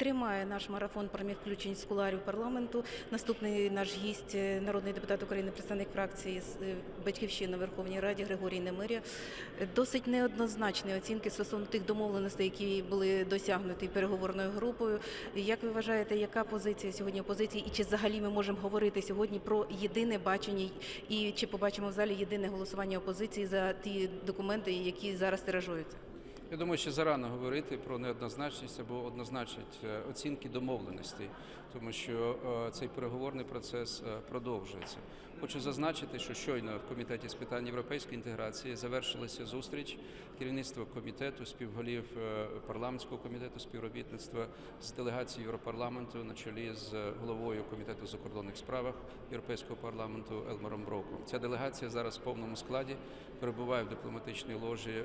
тримає наш марафон прямих включень з куларів парламенту. Наступний наш гість, е, народний депутат України, представник фракції е, Батьківщини в Верховній Раді Григорій Немиря. Е, Досить неоднозначні оцінки стосовно тих домовленостей, які були досягнуті переговорною групою. Як ви вважаєте, яка позиція сьогодні опозиції, і чи взагалі ми можемо говорити сьогодні про єдине бачення, і чи побачимо в залі єдине голосування опозиції за ті документи, які зараз тиражуються? Я думаю, що зарано говорити про неоднозначність або однозначність е, оцінки домовленостей, тому що е, цей переговорний процес е, продовжується. Хочу зазначити, що щойно в комітеті з питань європейської інтеграції завершилася зустріч керівництва комітету, співголів е, парламентського комітету співробітництва з делегацією Європарламенту на чолі з головою комітету закордонних справах Європейського парламенту Елмаром Броком. Ця делегація зараз в повному складі перебуває в дипломатичній ложі е,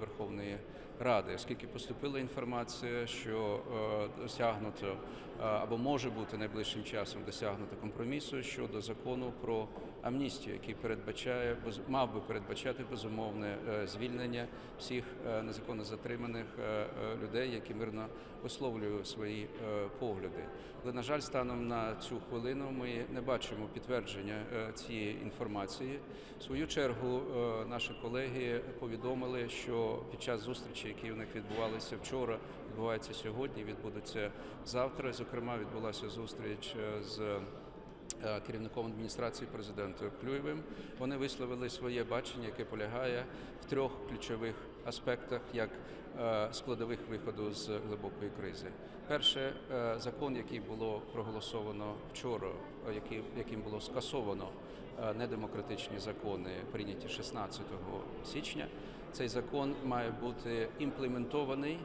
Верховної Ради, оскільки поступила інформація, що е, досягнуто або може бути найближчим часом досягнуто компромісу щодо закону про амністію, який передбачає мав би передбачати безумовне е, звільнення всіх е, незаконно затриманих е, людей, які мирно висловлюють свої погляди. Але на жаль, станом на цю хвилину ми не бачимо підтвердження цієї інформації. В свою чергу наші колеги повідомили, що під час зустрічі, які у них відбувалися вчора, відбуваються сьогодні, відбудуться завтра. Зокрема, відбулася зустріч з керівником адміністрації президента Клюєвим. Вони висловили своє бачення, яке полягає в трьох ключових аспектах як е, складових виходу з глибокої кризи. Перше, е, закон, який було проголосовано вчора, е, яким було скасовано е, недемократичні закони, прийняті 16 січня. Цей закон має бути імплементований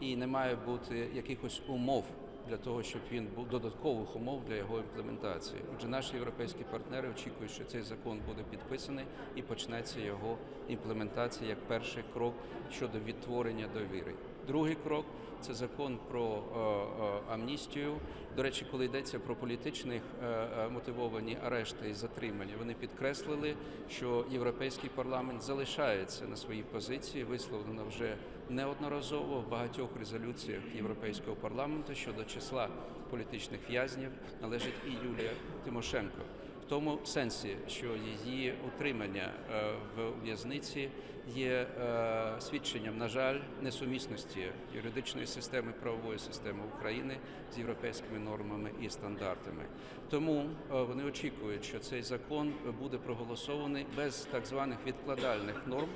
і не має бути якихось умов для того, щоб він був додаткових умов для його імплементації. Отже, наші європейські партнери очікують, що цей закон буде підписаний і почнеться його імплементація як перший крок щодо відтворення довіри. Другий крок це закон про е, е, амністію. До речі, коли йдеться про політичних е, мотивовані арешти і затримання, вони підкреслили, що європейський парламент залишається на своїй позиції, висловлено вже неодноразово в багатьох резолюціях Європейського парламенту щодо числа політичних в'язнів належить і Юлія Тимошенко. Тому сенсі, що її утримання е, в в'язниці є е, свідченням, на жаль, несумісності юридичної системи правової системи України з європейськими нормами і стандартами. Тому е, вони очікують, що цей закон буде проголосований без так званих відкладальних норм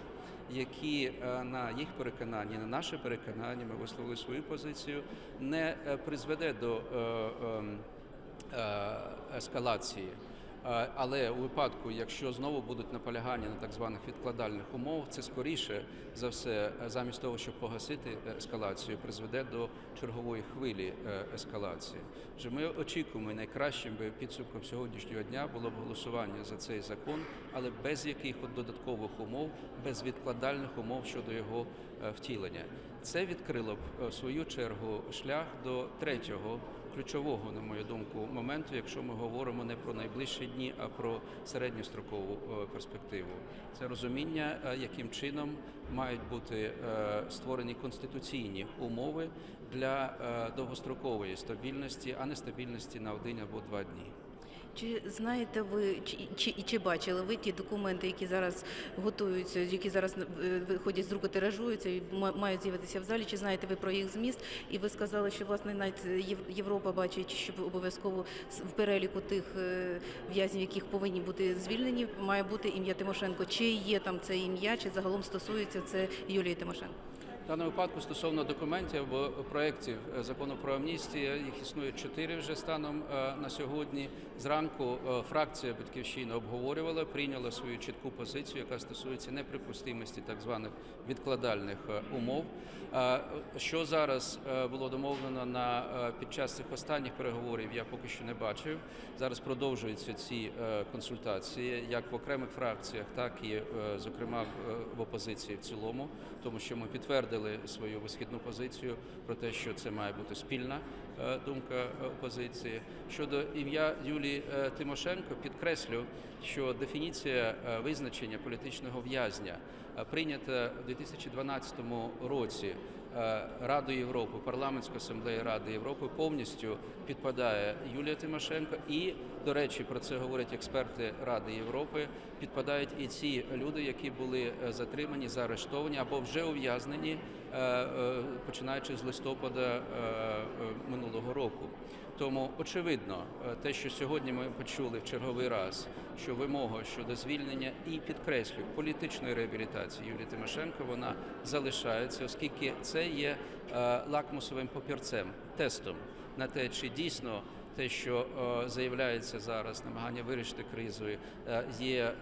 які на їх переконанні, на наше переконання, ми висловили свою позицію, не призведе до ем, ескалації. Е, Але у випадку, якщо знову будуть наполягання на так званих відкладальних умовах, це скоріше за все, е, замість того, щоб погасити е, ескалацію, призведе до чергової хвилі ескалації. Отже, ми очікуємо найкращим би підсумком сьогоднішнього дня було б голосування за цей закон, але без якихось додаткових умов, без відкладальних умов щодо його втілення. Це відкрило б в свою чергу шлях до третього ключового, на мою думку, моменту, якщо ми говоримо не про найближчі дні, а про середньострокову е, перспективу. Це розуміння, е, яким чином мають бути е, створені конституційні умови для довгострокової стабільності, а не стабільності на один або два дні. Чи знаєте ви, чи, чи, чи бачили ви ті документи, які зараз готуються, які зараз е, виходять з рук і тиражуються і мають з'явитися в залі? Чи знаєте ви про їх зміст? І ви сказали, що власне навіть Європа бачить, що обов'язково в переліку тих е, в'язнів, яких повинні бути звільнені, має бути ім'я Тимошенко. Чи є там це ім'я, чи загалом стосується це Юлії Тимошенко? Даному випадку стосовно документів або проєктів е, закону про амністію, їх існує чотири вже станом е, на сьогодні. Зранку е, фракція Батьківщина обговорювала, прийняла свою чітку позицію, яка стосується неприпустимості так званих відкладальних умов. Що зараз було домовлено на під час цих останніх переговорів, я поки що не бачив. Зараз продовжуються ці консультації, як в окремих фракціях, так і зокрема в опозиції в цілому, тому що ми підтвердили свою висхідну позицію про те, що це має бути спільна думка е, опозиції. Щодо ім'я Юлії е, Тимошенко, підкреслю, що дефініція е, визначення політичного в'язня е, прийнята у 2012 році е, Раду Європи, парламентську асамблею Ради Європи повністю підпадає Юлія Тимошенко. І, до речі, про це говорять експерти Ради Європи. Підпадають і ці люди, які були е, затримані, заарештовані або вже ув'язнені, е, е, починаючи з листопада е, е, минулого року. Тому очевидно, е, те, що сьогодні ми почули в черговий раз, що вимога щодо звільнення і підкреслюю політичної реабілітації Юлії Тимошенко, вона залишається, оскільки це є е, лакмусовим папірцем, тестом на те, чи дійсно те, що е, заявляється зараз, намагання вирішити кризу, е, є е,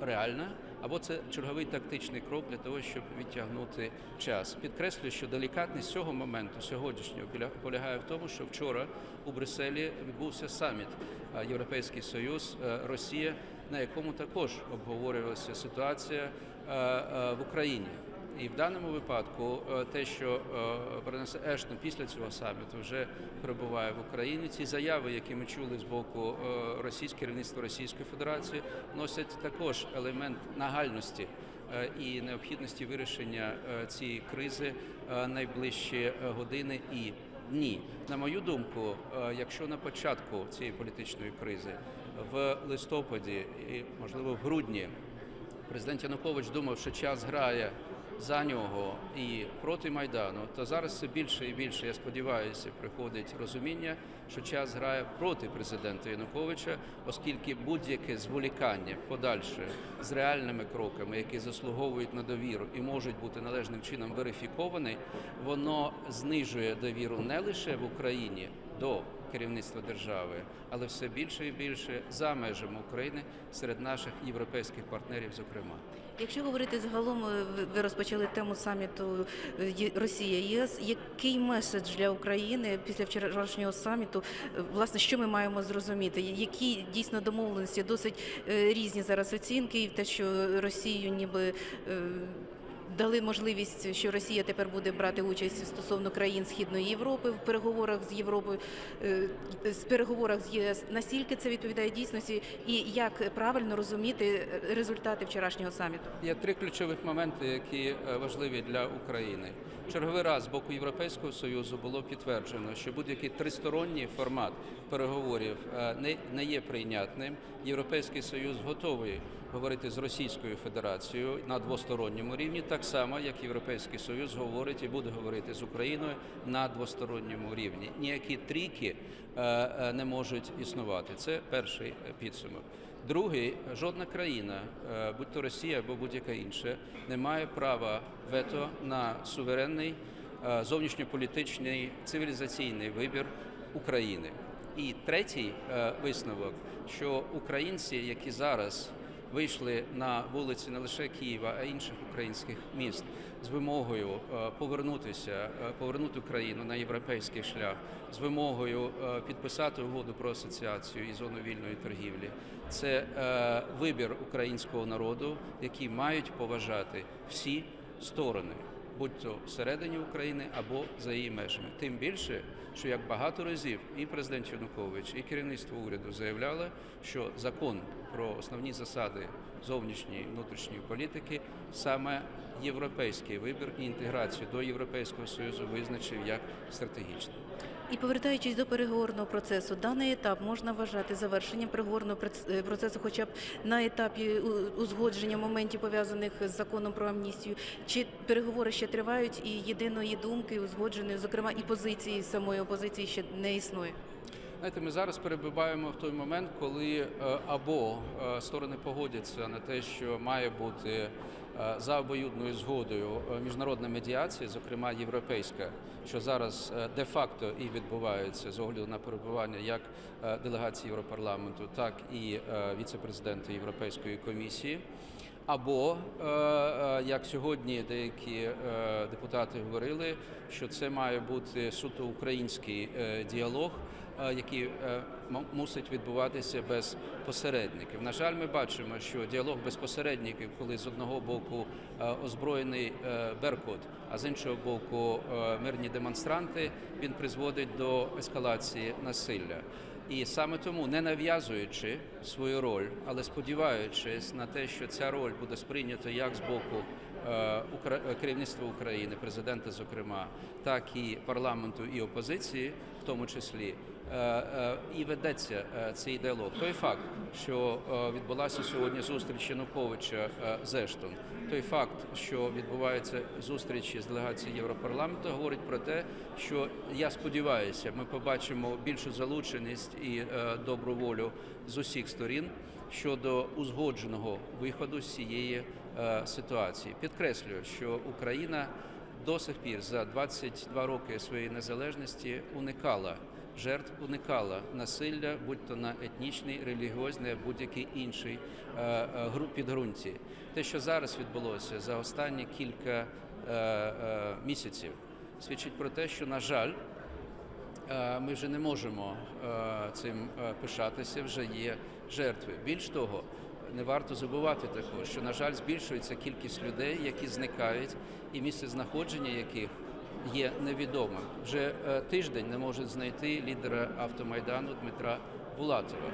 реальне, або це черговий тактичний крок для того, щоб відтягнути час. Підкреслюю, що делікатність цього моменту сьогоднішнього поля- полягає в тому, що вчора у Брюсселі відбувся саміт Європейський Союз е, Росія, на якому також обговорювалася ситуація е, е, в Україні. І в даному випадку е, те, що е, Баронеса Ештон після цього саміту вже перебуває в Україні, ці заяви, які ми чули з боку е, російського керівництва Російської Федерації, носять також елемент нагальності і необхідності вирішення цієї кризи найближчі години і дні. На мою думку, якщо на початку цієї політичної кризи в листопаді і можливо в грудні президент Янукович думав, що час грає за нього і проти майдану, то зараз все більше і більше, я сподіваюся, приходить розуміння, що час грає проти президента Януковича, оскільки будь-яке зволікання подальше з реальними кроками, які заслуговують на довіру і можуть бути належним чином верифіковані, воно знижує довіру не лише в Україні до керівництва держави, але все більше і більше за межами України серед наших європейських партнерів, зокрема. Якщо говорити загалом, е, ви- розпочали тему саміту е, Росія ЄС. Який меседж для України після вчорашнього саміту? Е, Власне, що ми маємо зрозуміти? Які дійсно домовленості досить різні зараз оцінки, і те, що Росію ніби. Дали можливість, що Росія тепер буде брати участь стосовно країн Східної Європи в переговорах з Європою, е, з переговорах з ЄС. Наскільки це відповідає дійсності, і як правильно розуміти е, результати вчорашнього саміту? Є три ключових моменти, які е, важливі для України. Черговий раз з боку Європейського союзу було підтверджено, що будь-який тристоронній формат переговорів не, є прийнятним. Європейський союз готовий говорити з Російською Федерацією на двосторонньому рівні, так само як Європейський Союз говорить і буде говорити з Україною на двосторонньому рівні. Ніякі трійки е, е, не можуть існувати. Це перший е, підсумок. Другий, жодна країна, будь то Росія або будь-яка інша, не має права вето на суверенний зовнішньополітичний цивілізаційний вибір України. І третій висновок, що українці, які зараз вийшли на вулиці не лише Києва, а й інших українських міст з вимогою е, повернутися, е, повернути Україну на європейський шлях, з вимогою е, підписати угоду про асоціацію і зону вільної торгівлі. Це вибір українського народу, який мають поважати всі сторони, будь то всередині України або за її межами. Тим більше, що як багато разів і президент Янукович, і керівництво уряду заявляли, що закон про основні засади зовнішньої внутрішньої політики саме європейський вибір і інтеграцію до Європейського союзу визначив як стратегічний. І повертаючись до переговорного процесу, даний етап можна вважати завершенням переговорного е, процесу, хоча б на етапі узгодження моментів пов'язаних з законом про амністію. Чи переговори ще тривають і єдиної думки узгодженої, зокрема і позиції самої опозиції ще не існує? Знаєте, ми зараз перебуваємо в той момент, коли е, або е, сторони погодяться на те, що має бути за обоюдною згодою е, міжнародна медіація, зокрема європейська, що зараз е, де-факто і відбувається з огляду на перебування як е, делегації Європарламенту, так і е, віце-президента Європейської комісії. Або е, е, як сьогодні деякі е, депутати говорили, що це має бути суто український е, діалог, е, який е, мусить відбуватися без посередників. На жаль, ми бачимо, що діалог без посередників, коли з одного боку е, озброєний Беркут, а з іншого боку мирні демонстранти, він призводить до ескалації насилля. І саме тому, не нав'язуючи свою роль, але сподіваючись на те, що ця роль буде сприйнята як з боку керівництва України, президента, зокрема, так і парламенту і опозиції, в тому числі. Е, е, І ведеться е, цей діалог. Той факт, що відбулася сьогодні зустріч Януковича з Ештон, той факт, що відбуваються зустрічі з делегацією Європарламенту, говорить про те, що я сподіваюся, ми побачимо більшу залученість і добру волю з усіх сторін щодо узгодженого виходу з цієї ситуації. Підкреслюю, що Україна до сих пір за 22 роки своєї незалежності уникала жертв, уникала насилля, будь то на етнічній, релігіозній, будь-який інший е, е, підґрунті. Те, що зараз відбулося за останні кілька е, місяців, свідчить про те, що на жаль. Ми вже не можемо цим пишатися. Вже є жертви. Більш того, не варто забувати також, що на жаль збільшується кількість людей, які зникають, і місце знаходження яких є невідомим. Вже е, тиждень не можуть знайти лідера автомайдану Дмитра Булатова.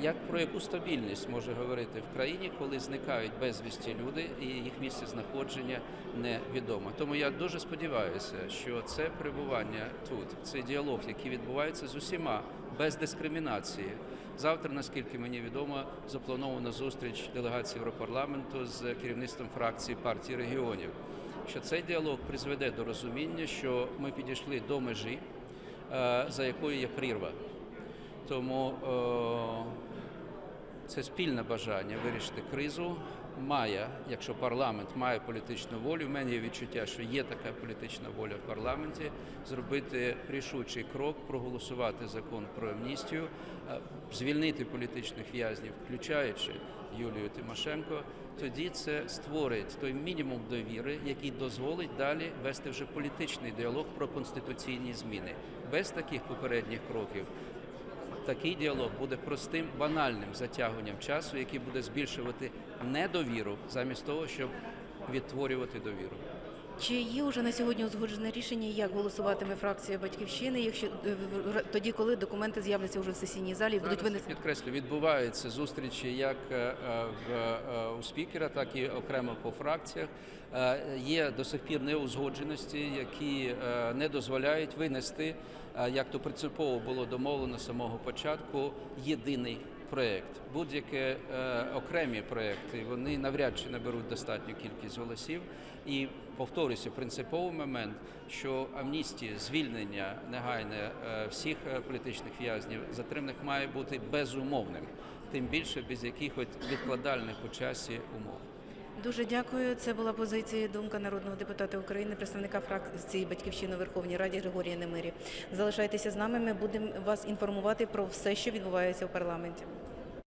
Як про яку стабільність може говорити в країні, коли зникають безвісті люди і їх місце знаходження невідомо? Тому я дуже сподіваюся, що це перебування тут, цей діалог, який відбувається з усіма без дискримінації. Завтра, наскільки мені відомо, запланована зустріч делегації Європарламенту з керівництвом фракції партії регіонів. Що цей діалог призведе до розуміння, що ми підійшли до межі, е, за якою є прірва. Тому е, це спільне бажання вирішити кризу. Має, якщо парламент має політичну волю, в мене є відчуття, що є така політична воля в парламенті, зробити рішучий крок, проголосувати закон про амністію, е, звільнити політичних в'язнів, включаючи Юлію Тимошенко. Тоді це створить той мінімум довіри, який дозволить далі вести вже політичний діалог про конституційні зміни. Без таких попередніх кроків такий діалог буде простим банальним затягуванням часу, який буде збільшувати недовіру, замість того, щоб відтворювати довіру. Чи є вже на сьогодні узгоджене рішення, як голосуватиме фракція батьківщини, якщо е, тоді, коли документи з'являться вже в сесійній залі і будуть винесені? підкреслю, відбуваються зустрічі як е, е, в, у спікера, так і окремо по фракціях. Є до сих пір неузгодженості, які не дозволяють винести, як то принципово було домовлено з самого початку, єдиний проєкт. Будь-які е, окремі проєкти вони навряд чи наберуть достатню кількість голосів. І повторюся, принциповий момент, що амністія, звільнення негайне е, всіх е, політичних в'язнів затриманих має бути безумовним, тим більше без якихось відкладальних у часі умов. Дуже дякую. Це була позиція думка народного депутата України, представника фракції Батьківщини Верховній Раді Григорія Немирі. Залишайтеся з нами. Ми будемо вас інформувати про все, що відбувається в парламенті.